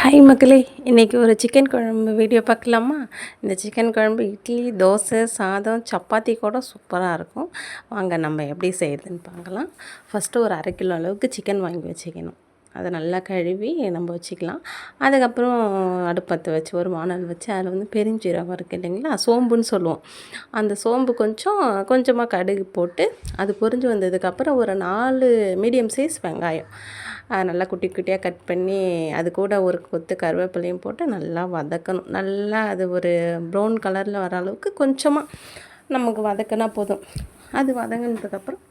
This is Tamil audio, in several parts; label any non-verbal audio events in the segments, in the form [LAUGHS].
ஹாய் மக்களே. இன்றைக்கி ஒரு சிக்கன் குழம்பு வீடியோ பார்க்கலாமா? இந்த சிக்கன் குழம்பு இட்லி தோசை சாதம் சப்பாத்தி கூட சூப்பராக இருக்கும். வாங்க நம்ம எப்படி செய்கிறதுன்னு பார்க்கலாம். ஃபஸ்ட்டு ஒரு அரை கிலோ அளவுக்கு சிக்கன் வாங்கி வச்சுக்கணும். அதை நல்லா கழுவி நம்ம வச்சுக்கலாம். அதுக்கப்புறம் அடுப்பத்தை வச்சு ஒரு வானல் வச்சு அதில் வந்து பெருஞ்சீரகம் இருக்குது இல்லைங்களா? சோம்புன்னு சொல்லுவோம். அந்த சோம்பு கொஞ்சம் கொஞ்சமாக கடுகு போட்டு அது பொரிஞ்சு வந்ததுக்கப்புறம் ஒரு நாலு மீடியம் சைஸ் வெங்காயம். நல்லா குட்டி குட்டியாக கட் பண்ணி அது கூட ஒரு கொத்து கருவேப்பிலையும் போட்டு நல்லா வதக்கணும். நல்லா அது ஒரு ப்ரௌன் கலரில் வர அளவுக்கு கொஞ்சமாக நமக்கு வதக்கினா போதும். அது வதங்கினதுக்கப்புறம்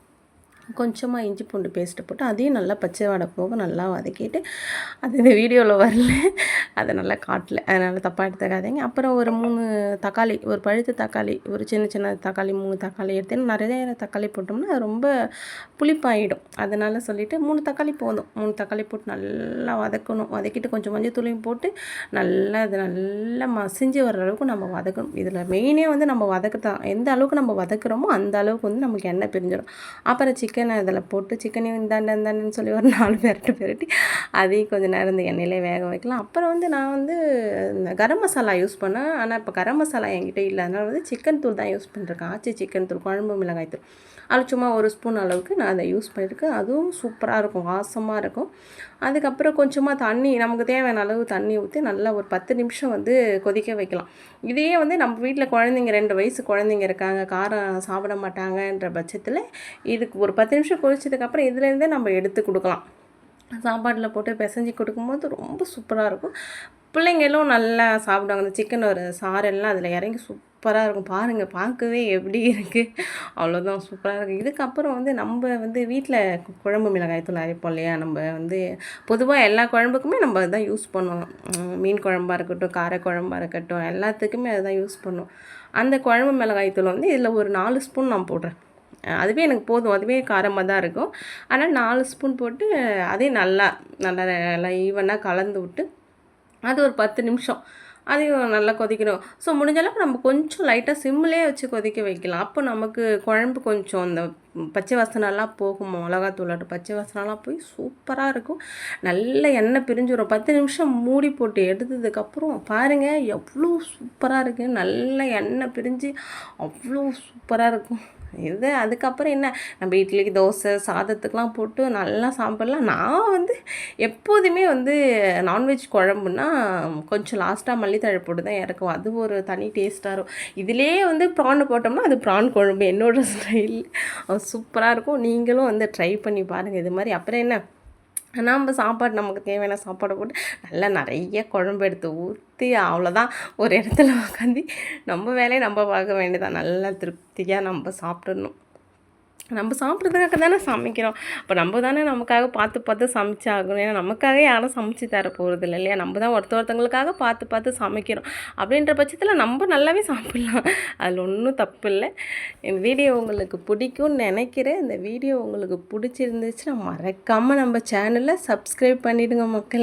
கொஞ்சமாக இஞ்சி பூண்டு பேஸ்ட்டு போட்டு அதையும் நல்லா பச்சை வாடை போக நல்லா வதக்கிட்டு அது இந்த வீடியோவில் வரல. அதை நல்லா காட்டல. அதனால் தப்பாக எடுத்துக்காதீங்க. அப்புறம் ஒரு மூணு தக்காளி ஒரு பழுத்த தக்காளி ஒரு சின்ன சின்ன தக்காளி மூணு தக்காளி எடுத்து நிறைய தக்காளி போட்டோம்னா அது ரொம்ப புளிப்பாயிடும். அதனால் சொல்லிவிட்டு மூணு தக்காளி போதும். மூணு தக்காளி போட்டு நல்லா வதக்கணும். வதக்கிட்டு கொஞ்சம் மஞ்சள் தூளையும் போட்டு நல்லா அது நல்லா மசிஞ்சு வர்ற அளவுக்கு நம்ம வதக்கணும். இதில் மெயினே வந்து நம்ம வதக்கத்தான். எந்த அளவுக்கு நம்ம வதக்குறோமோ அந்த அளவுக்கு வந்து நமக்கு எண்ணெய் பிரிஞ்சிடும். அப்புறம் சிக்கன் சிக்கனை அதில் போட்டு சிக்கனையும் இந்தாண்ட இந்தாண்டன்னு சொல்லி ஒரு நாலு பேர்ட்டு பெரட்டி அதையும் கொஞ்சம் நேரம் இந்த எண்ணெயிலே வேக வைக்கலாம். அப்புறம் வந்து நான் வந்து இந்த கரம் மசாலா யூஸ் பண்ணேன். ஆனால் இப்போ கரம் மசாலா என்கிட்ட இல்லை. அதனால் வந்து சிக்கன் தூள் தான் யூஸ் பண்ணிருக்கேன். ஆச்சி சிக்கன் தூள் குழம்பு மிளகாய் தூள். அது சும்மா ஒரு ஸ்பூன் அளவுக்கு நான் அதை யூஸ் பண்ணியிருக்கேன் அதுவும் சூப்பராக இருக்கும் வாசமாக இருக்கும். அதுக்கப்புறம் கொஞ்சமாக தண்ணி நமக்கு தேவையான அளவு தண்ணி ஊற்றி நல்லா ஒரு பத்து நிமிஷம் வந்து கொதிக்க வைக்கலாம். இதையே வந்து நம்ம வீட்டில் குழந்தைங்க ரெண்டு வயசு குழந்தைங்க இருக்காங்க காரம் சாப்பிட மாட்டாங்கன்ற பட்சத்தில் இதுக்கு ஒரு பத்து பத்து நிமிஷம் கொதிச்சதுக்கப்புறம் இதுலேருந்தே நம்ம எடுத்து கொடுக்கலாம். சாப்பாட்டில் போட்டு பிசைஞ்சி கொடுக்கும்போது ரொம்ப சூப்பராக இருக்கும். பிள்ளைங்களும் நல்லா சாப்பிடுவாங்க. அந்த சிக்கன் ஒரு சாரெல்லாம் அதில் இறங்கி சூப்பராக இருக்கும். பாருங்கள் பார்க்கவே எப்படி இருக்குது அவ்வளோதான் சூப்பராக இருக்குது இதுக்கப்புறம் வந்து நம்ம வந்து வீட்டில் குழம்பு மிளகாய் தூள் அரைப்போம் இல்லையா? நம்ம வந்து பொதுவாக எல்லா குழம்புக்குமே நம்ம அதுதான் யூஸ் பண்ணுவோம். மீன் குழம்பாக இருக்கட்டும் கார குழம்பாக இருக்கட்டும் எல்லாத்துக்குமே அதுதான் யூஸ் பண்ணுவோம். அந்த குழம்பு மிளகாய் தூள் வந்து இதில் ஒரு நாலு ஸ்பூன் நான் போடுறேன். அதுவே எனக்கு போதும். அதுவே காரமாக தான் இருக்கும். ஆனால் நாலு ஸ்பூன் போட்டு அதே நல்லா நல்லா நல்லா ஈவனாக கலந்து விட்டு அது ஒரு பத்து நிமிஷம். அதையும் நல்லா கொதிக்கணும். ஸோ முடிஞ்ச அளவுக்கு நம்ம கொஞ்சம் லைட்டாக சிம்மிலே வச்சு கொதிக்க வைக்கலாம். அப்போ நமக்கு குழம்பு கொஞ்சம் அந்த பச்சை வாசனெல்லாம் போகும் மிளகாத்தூளாட்டு பச்சை வாசனெல்லாம் போய் சூப்பராக இருக்கும். நல்ல எண்ணெய் பிரிஞ்சு வரும். பத்து நிமிஷம் மூடி போட்டு எடுத்ததுக்கப்புறம் பாருங்கள் எவ்வளோ சூப்பராக இருக்குது நல்ல எண்ணெய் பிரிஞ்சு அவ்வளோ சூப்பராக இருக்கும். இது அதுக்கப்புறம் என்ன? நம்ம இட்லிக்கு தோசை சாதத்துக்கெலாம் போட்டு நல்லா சாப்பிட்லாம். நான் வந்து எப்போதுமே வந்து நான்வெஜ் குழம்புனா கொஞ்சம் லாஸ்ட்டாக மல்லித்தழை போட்டு தான் இறக்கும் அது ஒரு தனி டேஸ்ட்டாக இருக்கும். இதிலே வந்து ப்ரான் போட்டோம்னா அது ப்ரான் குழம்பு. என்னோடய [LAUGHS] ஸ்டைல். சூப்பராக இருக்கும். நீங்களும் வந்து ட்ரை பண்ணி பாருங்கள் இது மாதிரி அப்புறம் என்ன? நம்ம சாப்பாடு நமக்கு தேவையான சாப்பாடை போட்டு நல்லா நிறைய குழம்பு எடுத்து ஊற்றி அவ்வளோதான் ஒரு இடத்துல உட்காந்து நம்ம வேலையை நம்ம பார்க்க வேண்டியதான் நல்லா திருப்தியாக நம்ம சாப்பிடணும். நம்ம சாப்பிட்றதுக்காக தானே சமைக்கிறோம். அப்போ நம்ம தானே நமக்காக பார்த்து பார்த்து சமைச்சாகணும். ஏன்னா நமக்காக யாரும் சமைச்சு தர போகிறது இல்லை இல்லையா? நம்ம தான் ஒருத்த ஒருத்தவங்களுக்காக பார்த்து பார்த்து சமைக்கிறோம். அப்படின்ற பட்சத்தில் நம்ம நல்லாவே சாப்பிட்லாம். அதில் ஒன்றும் தப்பு இல்லை. இந்த வீடியோ உங்களுக்கு பிடிக்கும்னு நினைக்கிறேன். இந்த வீடியோ உங்களுக்கு பிடிச்சிருந்துச்சுன்னா மறக்காமல் நம்ம சேனலை சப்ஸ்கிரைப் பண்ணிவிடுங்க மக்கள்.